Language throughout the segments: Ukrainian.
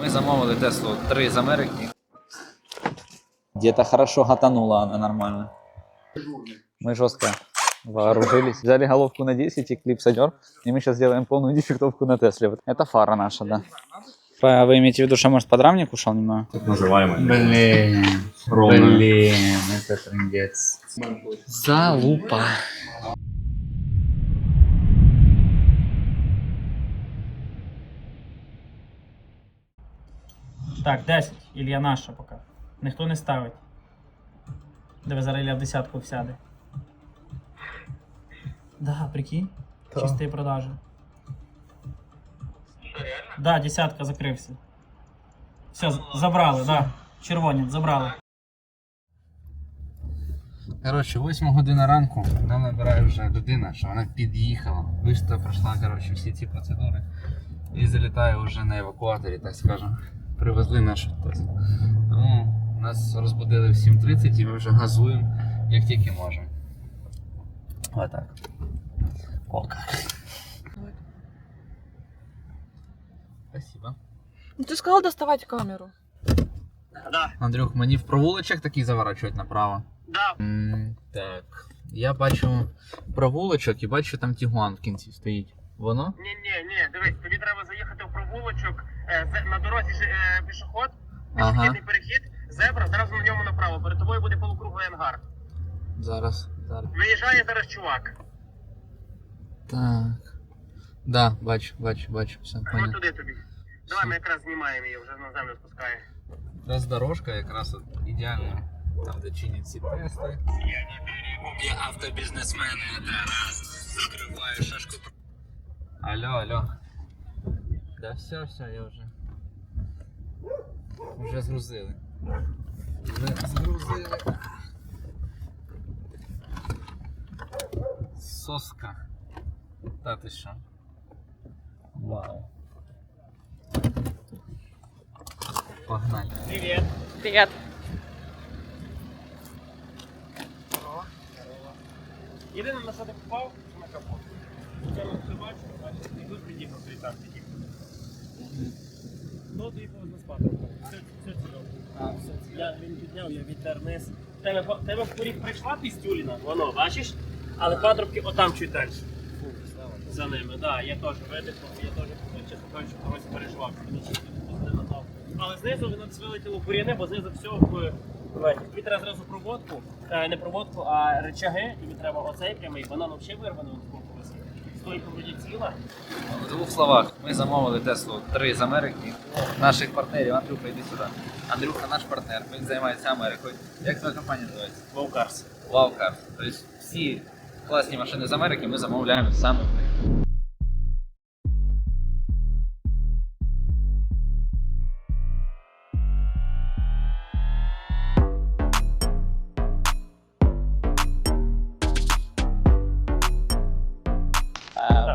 Ми замовили Теслу 3 з Америки. Где-то хорошо гатанула она нормально. Мы жестко вооружились. Взяли головку на 10 и клип садер. И мы сейчас сделаем полную дефектовку на Тесле. Вот Это фара наша, да. Вы имеете в виду, что, может, подрамник ушел немного? Так называемый. Блин, Ровно. блин, это трындец. Залупа. Так, 10. Ілля наша поки. Ніхто не ставить. Диви, зараз Ілля в десятку всяде. Да, прикинь. Чистої продажі. Да, десятка закрився. Все, забрали, да. Червоні, забрали. Коротше, 8 година ранку нам набирає вже людина, що вона під'їхала. Вишта пройшла коротше, всі ці процедури і залітає вже на евакуаторі, так скажемо. Привезли нашу Теслу. Тому нас розбудили в 7.30 і ми вже газуємо як тільки можемо. Отак. Ока. Спасибо. Ну ты сказал доставать камеру. Да, Андрюх, мені в провулочок такий заворачувати направо. да. М, Так. Я бачу провулочок і бачу там Тігуан в кінці стоїть. Воно? Ні, ні, ні, дивись, тобі треба заїхати в провулочок, е, на дорозі ж, е, пішоход, Ага. пішохідний перехід, зебра, зразу на ньому направо. Перед тобою буде полукруглий ангар. Зараз. Зараз. Виїжджає зараз чувак. Так. Да, бачу, бачу, бачу. Все, От понял. туди тобі. Давай ми якраз знімаємо її, вже на землю спускає. Якраз дорожка якраз от ідеально. Там, де чинять ці тести. Я автобізнесмен, раз. Закриваю шашку. Алло, алло. Да все, все, я вже. Вже згрузили. Вже згрузили. Соска. Та ти що? Вау. Погнали. Привіт. Привет. Єдине, на що ти попав, що на капот. Це ми все бачимо, бачиш, і Тут під'їхав, і там під'їхав. Ну, ти повезло спати. Все, все чудово. Я, він підняв, я відтер низ. В Тебе, по- тебе в поріг прийшла пістюліна, воно, бачиш? Але патрубки отам чуть далі. За ними, так, да, я теж видихнув, я теж, чесно кажучи, когось переживав, що мені чисто не надав. Але знизу він вилетіло бур'яни, бо знизу все в тобі треба зразу проводку, е, не проводку, а речаги, тобі треба оцей прямий, банан взагалі вирваний вроді ціла. В двох словах, ми замовили Теслу 3 з Америки, наших партнерів. Андрюха, йди сюди. Андрюха наш партнер, він займається Америкою. Як твоя компанія називається? Вовкарс. Wowcars. Тобто всі класні машини з Америки ми замовляємо саме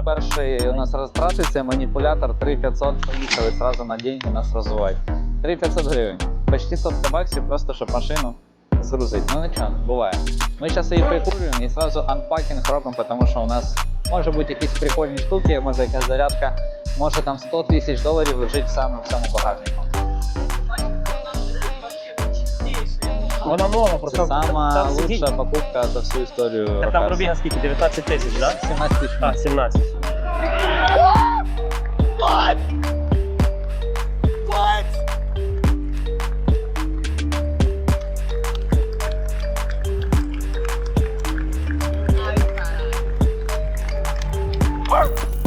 Перший у нас розтрати маніпулятор 3500, поїхали одразу на деньги нас розвивати. 3500 гривень. Почти 100 баксів, просто щоб машину згрузити. Ну нічого, буває. Ми зараз її прикурюємо і одразу анпакінг робимо, тому що у нас може бути якісь прикольні штуки, може якась зарядка, може там 100 тисяч доларів лежить саме в цьому багажнику. Вона нова, Це просто сама там сидіть. лучша покупка за всю історію. Так там Рокарса. пробіга скільки? 19 тисяч, так? 17 тисяч. А, 17.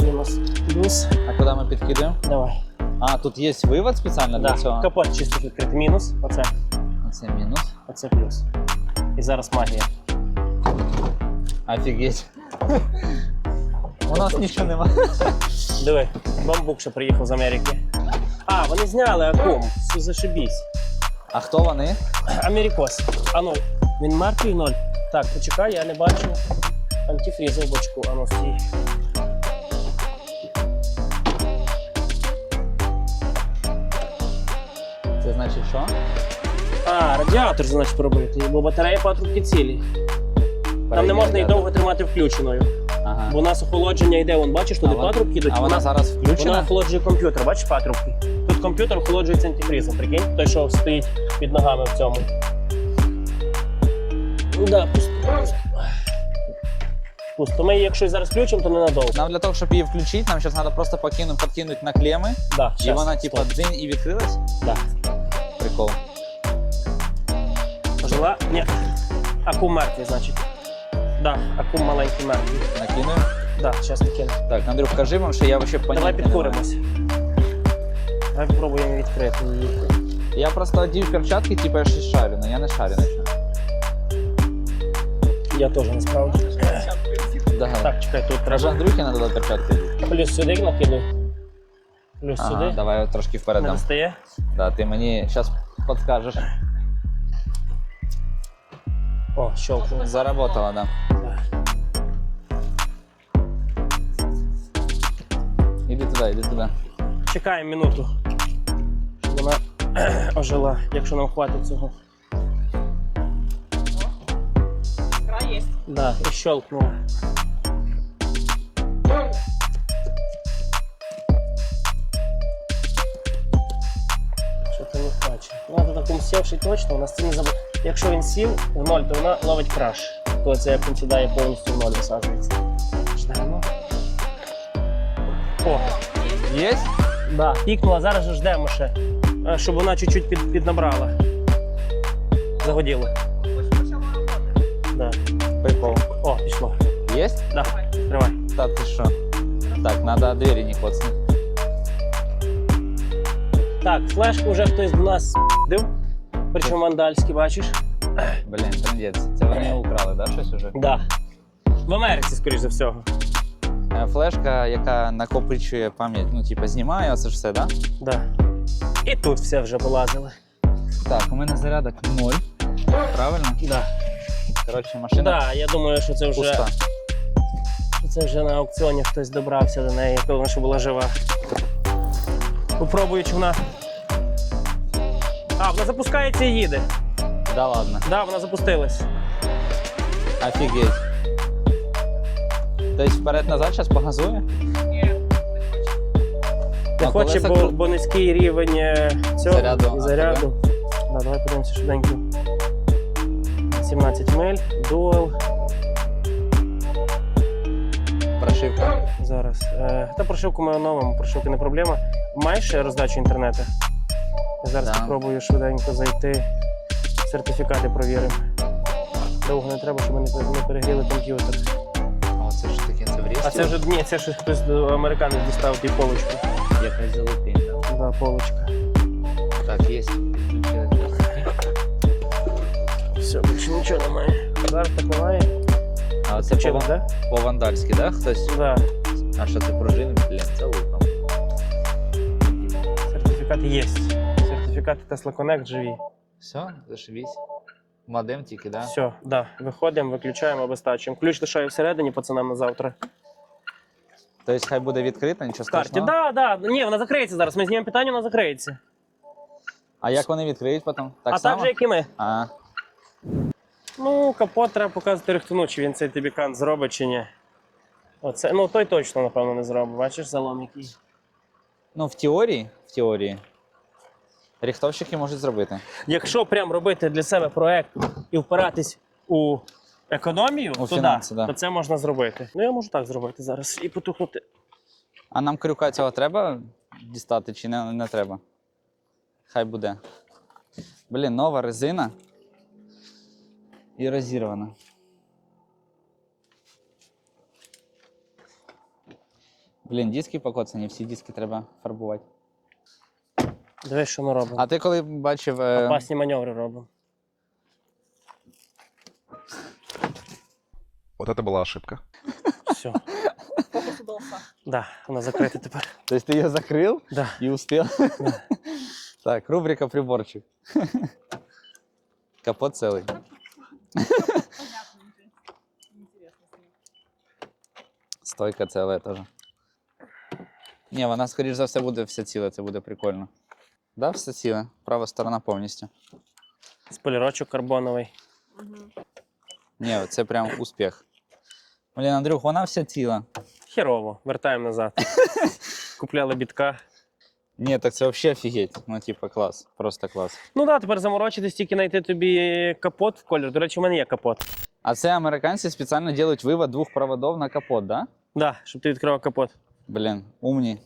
Мінус. Плюс. А куди ми підкидаємо? Давай. А, тут є вивод спеціально для Да. цього? Капот чисто відкритий. Мінус. Оце. Це мінус. Оце плюс. І зараз магія. Офігеть. У нас нічого немає. Диви, бамбук ще приїхав з Америки. А, вони зняли акум. Все зашибісь. А хто вони? Америкос. А ну, він мертвий ноль. Так, почекай, я не бачу. Антифріз в бочку, а ну стій. Радіатор, значить, пробити, бо батарея патрубки цілі. Там не можна її довго тримати включеною. Ага. Бо у нас охолодження йде, вон бачиш, туди А вона- патрубки йдуть. А вона зараз Вона охолоджує комп'ютер, бачиш патрубки? Тут комп'ютер охолоджується антифрізом, прикинь, той, що стоїть під ногами в цьому. Ну Да, пусто. пусто. Пусто. Ми її, якщо зараз включимо, то ненадовго. Нам для того, щоб її включити, нам зараз треба просто покинути, подкинути на клеми, Да, і щас, вона стоп. типа дзинь і відкрилась. Да. Прикол. Жила? Ні. Акум мертвий, значить. Да, акум маленький мертвий. Накинув. Да, зараз накину. Так, Андрюх, кажи вам, що я вообще поняття Давай не підкуримось. Давай спробуємо відкрити. Я просто одів перчатки, типа я щось шарю, але я не шарю нічого. Я теж насправді. Да. Так, чекай, тут Треба треба. Андрюхі треба перчатки. Плюс сюди накидуй. Плюс Ага, сюди. давай я трошки вперед Не дам. достає. Да, ти мені зараз підскажеш. О, щелкнуло. Заработала, да. Іди туди, іди туди. Чекаємо минуту. Щоб вона ожила, якщо нам хватить цього. Искра есть. Да, і щелкнуло. Сівший точно, у нас це не забув. Якщо він сів в ноль, то вона ловить краш. Коли це як він сідає повністю в ноль висаджується. Ждемо. О, Єсть? да, пікнула, зараз же ждемо ще, е, щоб вона чуть-чуть під, піднабрала. Загоділо. Да. Прикол. О, пішло. Єсть? Да, тримай. Та ти що? Так, надо двері не коцнути. Так, флешку вже хтось до нас див. Причому вандальський, бачиш? Блін, трендець. Це вони украли, да, щось уже? Да. В Америці, скоріш за всього. Е, Флешка, яка накопичує пам'ять, ну, типа, знімає оце ж все, да? Да. І тут все вже полазили. Так, у мене зарядок ноль. Правильно? Да. Коротше, машина Да, я думаю, що це вже, пуста. що це вже на аукціоні хтось добрався до неї, коли вона ще була жива. Попробую, чи вона. Вона запускається і їде. Да ладно. Да, вона запустилась. Офігеть. Тобто вперед-назад зараз погазує? Нет. Не А хоче, колеса бо, кру- бо низький рівень е, цього Заряду, і а заряду. Да, давай подивимося швиденько. 17 миль, дуал. Прошивка. Зараз. Е, та прошивку ми оновимо, прошивки не проблема. Маєш ще роздачу інтернету? Зараз Да. спробую швиденько зайти. Сертифікати провіримо. Довго не треба, щоб ми не пер- не перегріли комп'ютер. О, це ж таке, це в А це вже ні, це ж хтось до- американець дістав ті полочку. якась залупінь, да? Да, полочка. Так, є. Все, більше нічого немає. Зараз так немає. А це Чим, по, да? по вандальськи, да? Хтось? Да. А що це пружини? Блін, це луком. Сертифікати є. Сертифікати Tesla Connect живі. Все, зашибісь. Модем тільки, да? Все, да. Виходимо, виключаємо, обестачуємо. Ключ лишаю всередині пацанам на завтра. Тобто хай буде відкрита, нічого В карті. страшного. Да, да. Ні, вона закриється зараз. Ми знімемо питання, вона закриється. А як вони відкриють потім? Так а само? так же, як і ми. А, Ну, капот треба показувати рихтуну, чи він цей тобі кант зробить, чи ні. Оце, ну той точно, напевно, не зробить. Бачиш, залом який. ну, в теорії, в теорії, рихтовщики можуть зробити. Якщо прям робити для себе проект і впиратись у економію, У то, фінанси, да, да. то це можна зробити. Ну, я можу так зробити зараз і потухнути. А нам крюка цього треба дістати чи не, не треба? Хай буде. Блін, нова резина. І розірвана. Блін, диски покоцані, всі диски треба фарбувати. Дивись, що ми робимо. А ти коли бачив. е, Опасні маневри робимо. Вот это была ошибка. Все. Фокус удался. Да, вона закрита тепер. Тобто ти її закрив Да. і успів. так, рубрика приборчик. Капот целий. Понятно. Интересно. Стойка ціла теж. Ні, вона, скоріш за все, буде вся ціла, це буде прикольно. Да, все ціле. Права сторона повністю. Спойлерочок карбоновий. Мгм. Ні, це прям успіх. Блін, Андрюх, вона вся ціла. Херово, вертаємо назад. Купляли бітка. Ні, так це взагалі офігеть. Ну, типа, клас, просто клас. Ну так, да, тепер заморочитись, тільки знайти тобі капот в колір. До речі, у мене є капот. А це американці спеціально роблять вивод двох проводів на капот, да? Да, щоб ти відкривав капот. Блін, умні.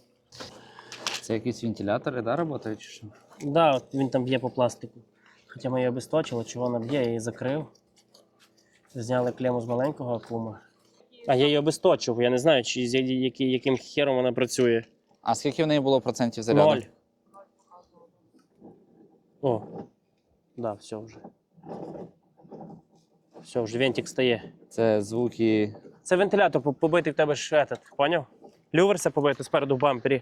Це якісь вентилятори, да, працюють чи що? Да, от він там б'є по пластику. Хоча ми її обесточили, чи вона б'є, я її закрив. Зняли клему з маленького акума. А я її обесточив, я не знаю, чи які- яким хером вона працює. А скільки в неї було процентів заряду? Ноль. О, да, все вже. Все, вже вентик стає. Це звуки. Це вентилятор побитий в тебе ж этот, поняв? Люверса побити спереду в бампері.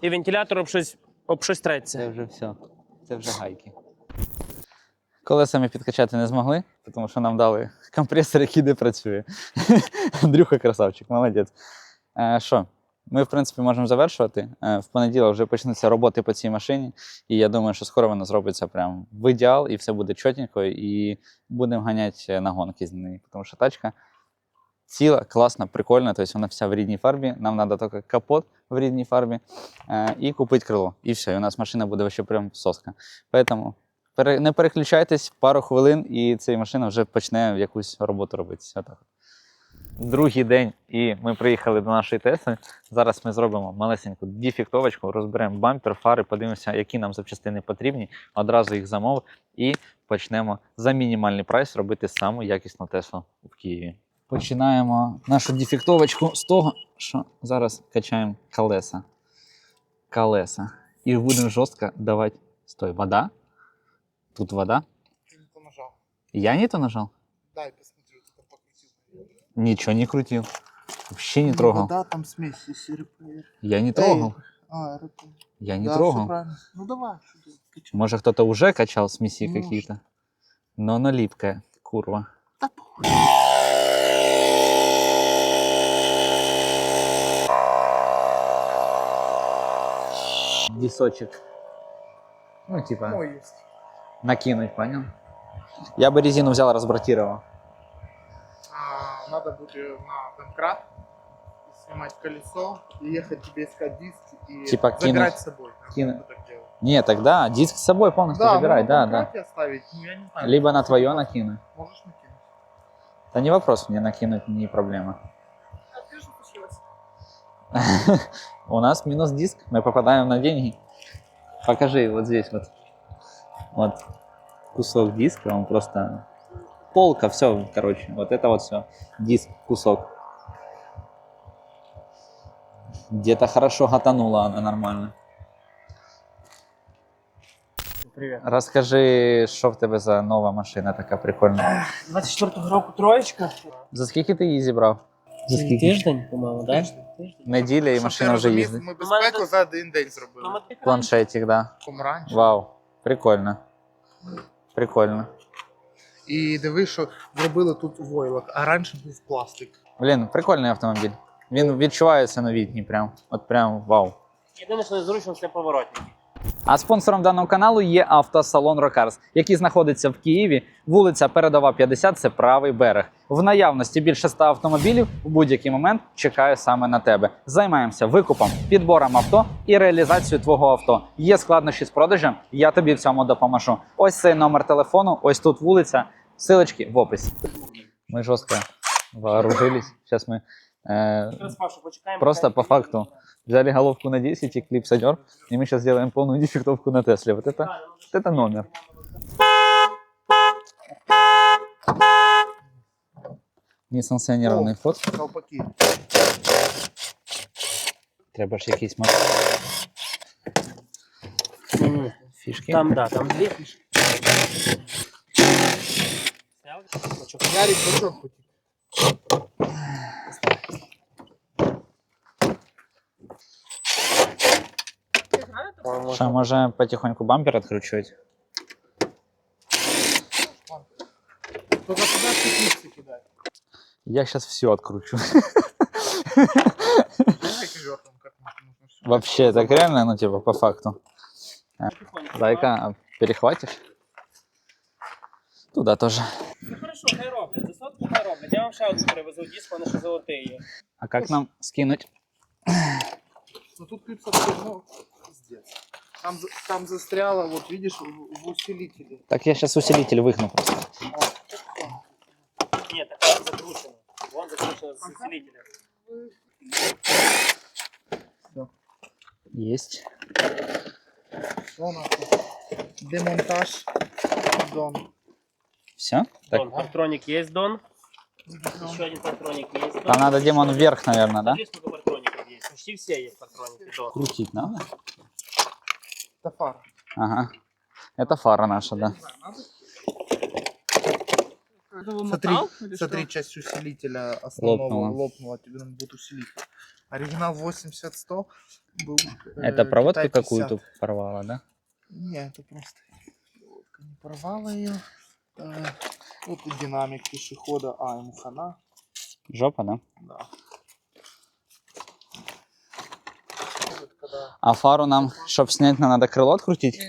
І вентилятор об щось, об щось треться. Це вже все. Це вже гайки. Колеса ми підкачати не змогли, тому що нам дали компресор, який не працює. Андрюха красавчик, молодець. Е, Що? Ми, в принципі, можемо завершувати. Е, В понеділок вже почнуться роботи по цій машині, і я думаю, що скоро вона зробиться прям в ідеал, і все буде чотенько, і будемо ганяти на гонки з нею, тому що тачка ціла, класна, прикольна, тобто вона вся в рідній фарбі. Нам треба тільки капот в рідній фарбі е, і купити крило. І все, і у нас машина буде ще прям соска. Поэтому не переключайтесь пару хвилин, і ця машина вже почне якусь роботу робити. Отак. Другий день, і ми приїхали до нашої Тесли. Зараз ми зробимо малесеньку дефектовочку, розберемо бампер, фари, подивимося, які нам запчастини потрібні. Одразу їх замов і почнемо за мінімальний прайс робити саму якісну Теслу в Києві. Починаємо нашу дефектовочку з того, що зараз качаємо колеса. Колеса. І будемо жорстко давати. Стой, вода? Тут вода? Ты не то нажал. Я не то нажал? Дай посмотрю, ты там покрутил. Ничего не крутил. Вообще не Ну, трогал. Вода, там смесь, если РПР. Я не трогал. А, РПР. Я не да, всё трогал. правильно. Ну давай, что ты, качай. Может, кто-то уже качал смеси Может. какие-то. Но она липкая, курва. Да похуй. Дисочек. Ну, типа, Мой есть. накинуть, понял? Я бы резину взял, разбротировал. А, надо будет на домкрат снимать колесо и ехать тебе искать диск и Типа забирать кинуть. с собой. Я Кинуть. буду так делать. Не, тогда диск с собой полностью Да, забирай, ну, да, да. домкрате оставить, ну я не знаю. Либо на твое накинуть. Можешь накинуть. Да не вопрос, мне накинуть не проблема. А ты что случилось? У нас минус диск, мы попадаем на деньги. Покажи вот здесь вот. Вот кусок диска, он просто полка, все, короче, вот это вот все, диск, кусок. Где-то хорошо гатанула она нормально. Привіт. Розкажи, що в тебе за нова машина така прикольна. 24-го року троєчка. За скільки ти її зібрав? За скільки? Тиждень, по-моєму, так? Тиждень. Неділя і машина вже їздить. Ми безпеку за один день Ну, зробили. ми- Планшетик, да. Вау. Прикольно. Прикольно. І диви, що зробили тут войлок, а раніше був пластик. Блін, прикольний автомобіль. Він відчувається новітній, прям. От прям вау. Єдине, що незручно, це поворотник. А спонсором даного каналу є автосалон Рокарс, який знаходиться в Києві. Вулиця Передова 50, це правий берег. В наявності більше 100 автомобілів в будь-який момент чекаю саме на тебе. Займаємося викупом, підбором авто і реалізацією твого авто. Є складнощі з продажем, я тобі в цьому допоможу. Ось цей номер телефону, ось тут вулиця. Силочки в описі. Ми жорстко вооружились. Зараз ми е. Просто по факту. взяли головку на 10 и клипсадер, и мы сейчас сделаем полную дефектовку на Тесле. Вот это, вот это номер. Несанкціонований вход. Колпаки. Треба ж якісь ма- Ні-ні. фішки. Там, да, там дві фішки. Сняв? Бачок. Ярик, бачок потік. Що, може потихоньку бампер відкручувати? Только спички кидай. Я сейчас все откручу. Как. Вообще, так реально, ну типа по факту. Зайка, а перехватишь? Туда тоже. Ну хорошо, хай роблять. За сотку не роблять. Я вам ще один привезу диск, вони ще золотий є. А як нам скинуть? Ну тут клипса ну, пиздец. Там, там застряло, вот видишь, в, в усилителе. Так я зараз усилитель вигну просто. Ні, так там закручено. Вон закручено з усилителя. Єсть. Что у нас тут? Демонтаж. Дон. Все? Так. Дон, партроник есть, Дон. Еще один партроник есть, Дон. Там надо демон вверх, наверное, да? Смотри, сколько партроников есть. Почти все есть партроники, Дон. Крутить надо? Это фара. Ага. Это фара наша, да. Вы Смотри, смотри, часть усилителя основного Лопнула. лопнула. тебе надо будет усилитель. Оригинал 80-100 был. э, Это проводку 50. какую-то порвала, да? Не, это просто проводка не порвала ее. Вот и динамик пешехода, а ему хана. Жопа, да? Да. Вот когда- А фару нам, щоб снять, нам надо крыло открутить?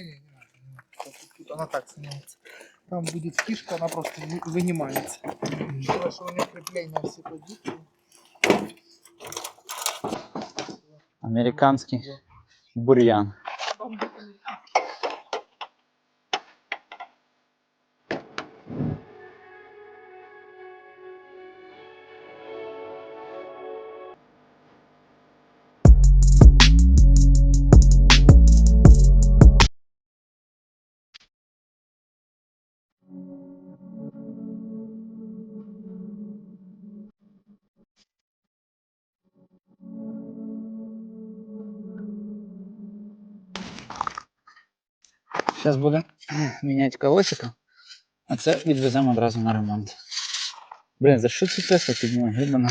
Тут Она так снимается. Там будет фишка, она просто вы- вынимается. Что у нее крепление все позиции. Американский бурьян. Зараз буде міняти колесико, а це відвеземо одразу на ремонт. Блін, за що ці Тесла піднімає? Гибана.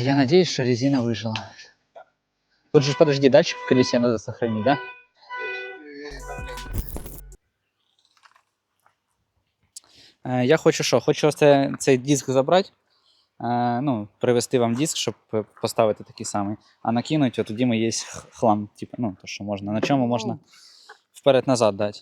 Я надеюсь, что резина выжила. Тут же, подожди, датчик в колесе надо сохранить, да? Е, Я хочу що? Хочу ось цей диск забрати. Е, ну, привезти вам диск, щоб е, поставити такий самий. А накинути, от тоді ми є хлам, типу, ну, то, що можна. На чому можна вперед-назад дати.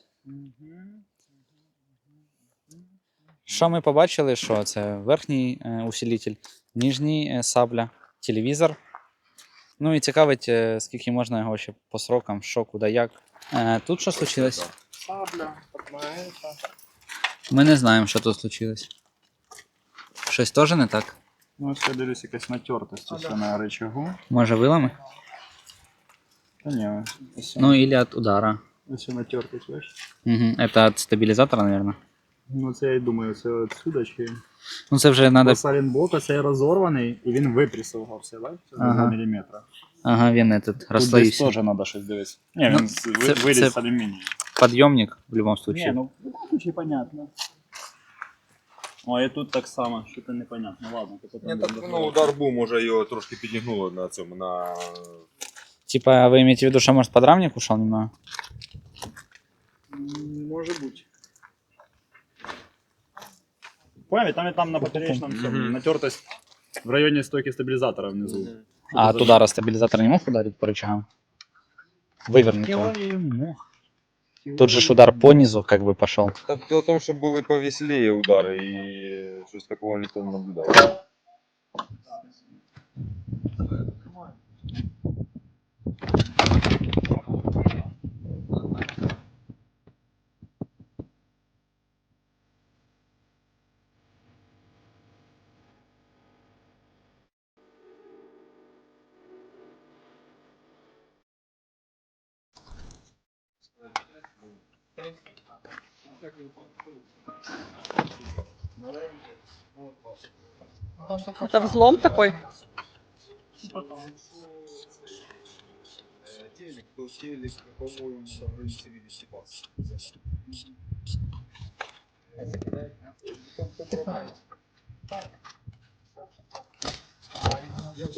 Що ми побачили? Що це верхній е, усилитель, нижній сабля, телевізор. Ну і цікавить, скільки можна його ще по срокам, що, куди, як. Тут що случилось? Сабля. Ми не знаємо, що тут случилось. Щось теж не так? Ну, ось я дивлюсь якась натертость ось на рычагу. Може вилами? Та ні, ось, Ну, или от удара. ось натертость, бачиш? Угу. Это от стабілізатора, наверное. Ну це я й думаю, це отсюда чи. Ну це вже треба. Салінблок, цей розорваний, і він випресувався, бачиш? Це Ага. ага. міліметра. Ага, він этот Тут десь розслоївся. теж треба щось дивитися. Ні, Ну, він це- ви- виріс це- з алюмінію. Підйомник в будь-якому случае. Ні, ну в будь-якому случае понятно. О, і тут так само, що то непонятно. Ладно, то потім Ні, так будемо ну, удар був, може його трошки підігнуло на цьому, на Типа, вы имеете в виду, что может подрамник ушел немного? М, Може бути. Поняли, там і там на поперечному цьому Мгм. натертость в районі стойки стабілізатора внизу. А от удара стабилизатор не мог ударить по рычагам? Вывернуть его. Теорії мог. Тут же ж удар по низу как бы пошел. Так дело в тому, що були повеселіє удари і щось такого ніхто не наблюдав. Это взлом такой? Телек был телек, по-моему, в районе 70 баксов. Я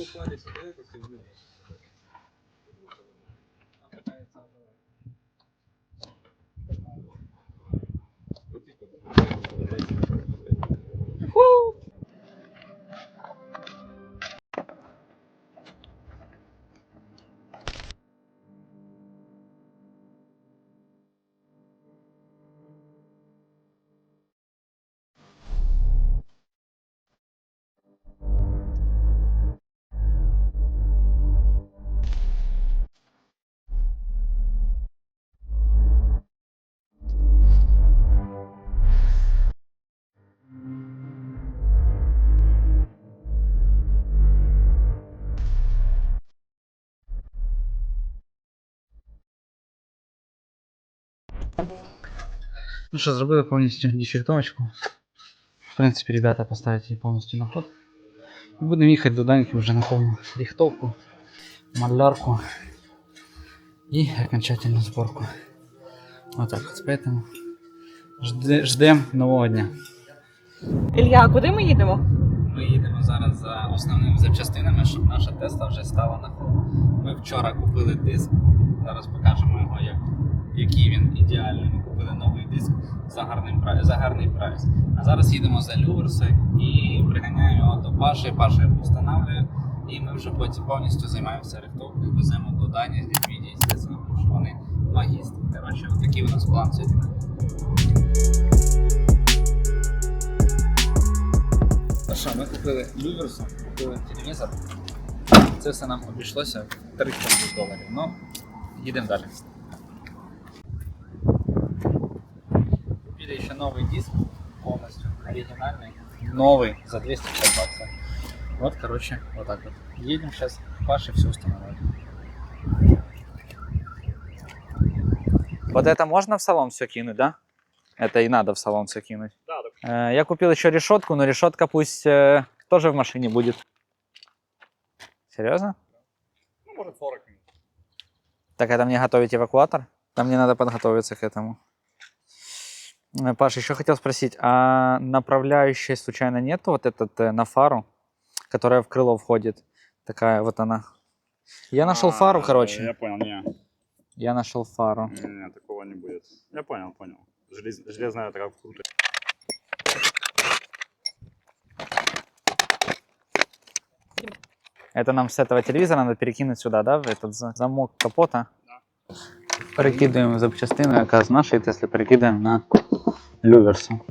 плане сидел, как ты Woo! Ну що, зробили повністю дефектовочку. В принципі, ребята поставили її повністю на ход. І Будемо їхати до Даньки вже на повну рихтовку, малярку і окончательну зборку. Отак от. Поэтому жде- ждем нового дня. Ілля, куди ми їдемо? Ми їдемо зараз за основними запчастинами, щоб наша Тесла вже стала на ход. Ми вчора купили диск. Зараз покажемо його, як, за, гарним, прай- за гарний прайс. А зараз їдемо за люверси і приганяємо його до Паші. Паша його встановлює. І ми вже потім повністю займаємося рихтовкою, веземо до Дані з Відвіді, звісно, що вони магістри. Коротше, такий у нас план сьогодні. Ну що, ми купили люверсу, купили телевізор. Це все нам обійшлося 300 доларів. Ну, їдемо далі. Новий диск, повністю оригінальний. Новый за 250 баксов. Вот, короче, вот так вот. Едем сейчас, Паше все устанавливать. Вот это можно в салон все кинуть, да? Это и надо в салон все кинуть. Да, так. Э, Я купил еще решетку, но решетка пусть э, тоже в машине будет. Серьезно? Ну, може 40 минут. Так это мне готовить эвакуатор? Там мне надо подготовиться к этому. Э, Паш, еще хотел спросить, а направляющей случайно нету вот этот э, на фару, которая в крыло входит? Такая вот она. Я нашел фару, короче. Я понял, не, Я нашел фару. не, не, такого не будет. Я понял, понял. Желез, железная такая круто. Это нам с этого телевизора надо перекинуть сюда, да, в этот за- замок капота. Перекидываем запчастины, оказывается, наши Тесли перекидываем на люверсу.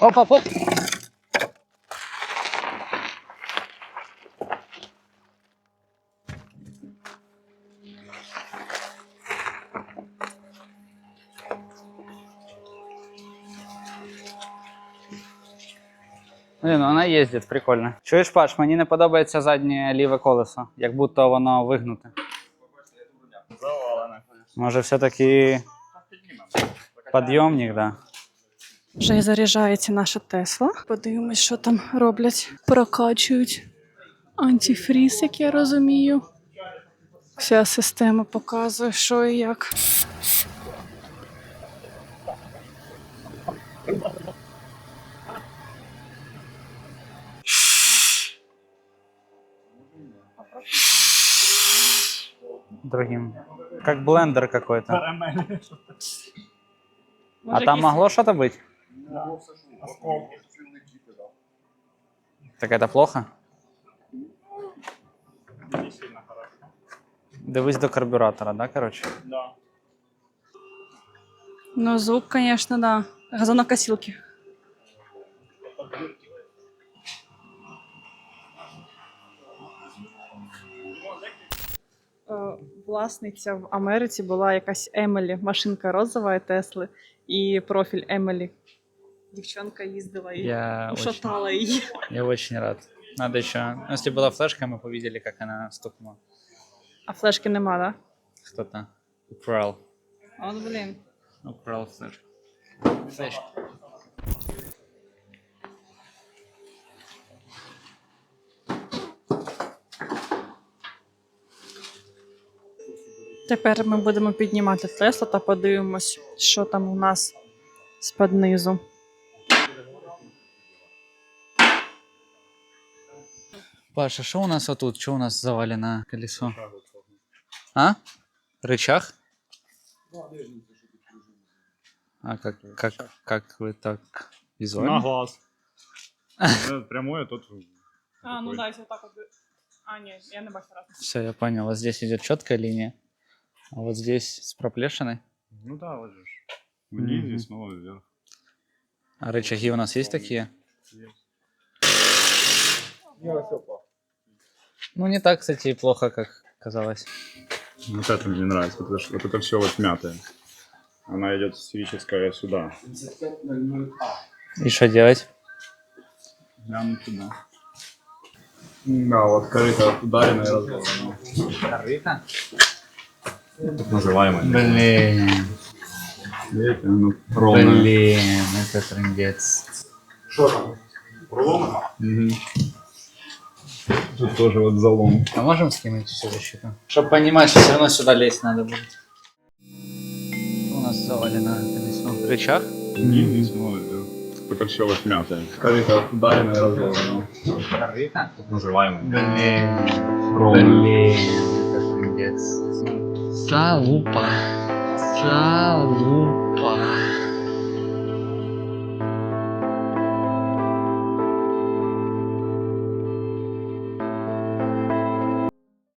Оп, оп, оп. Блін, ну вона їздить, прикольно. Чуєш, Паш, мені не подобається заднє ліве колесо, як будто воно вигнуте. Може, все-таки підйомник, да. Вже заряджається наша Тесла. Подивимось, що там роблять. Прокачують антифріз, як я розумію. Вся система показує, що і як. Другим. Как блендер какой-то. А там могло что-то быть? Так это плохо? Не сильно хорошо. Дивись до карбюратора, да, короче? Да. Ну, звук, звісно, да. Газонокосілки. Е, Власниця в Америці була якась Емелі, машинка розова Тесли, і профіль Емелі Дівчонка їздила і Я очень, ушатала її. я очень рад. Надо еще. Ну, Если была флешка, мы бы видели, как она стукнула. А флешки нема, да? Кто-то украл. От, блін. Украл флешку. Флешку. Тепер ми будемо піднімати Теслу та подивимось, що там у нас з-під низу. Паша, что у нас вот тут? Что у нас завалено колесо? А? Рычаг? А как, как, как вы так На визуально? глаз. Ну, Прямое тут А, ну да, если вот так вот. А, ні, я бачу раз. Все, я понял. Вот здесь идет четкая линия, а вот здесь с проплешиной. Ну да, вот же. Вниз и снова вверх. А рычаги у нас есть такие? Ну, не так, кстати, и плохо, как казалось. Вот это мне нравится, потому что вот это все вот мятое. Она идет сферическая сюда. И что делать? Прямо туда. Да, вот корыто ударенное и разломанное. Корыто? Так называемое. Блин, Видите, оно ровное. блин, это трындец. Мгм. Тут тоже вот залом. А можем скинуть всю защиту? Чтобы понимать, что все равно сюда лезть надо будет. У нас завалено колесо. Рычаг? Вверх. Это все вот мятое. Корыто ударенное и разломанное. Корыто? Так называемое. Блин, Ровное. блин. Залупа. Залупа.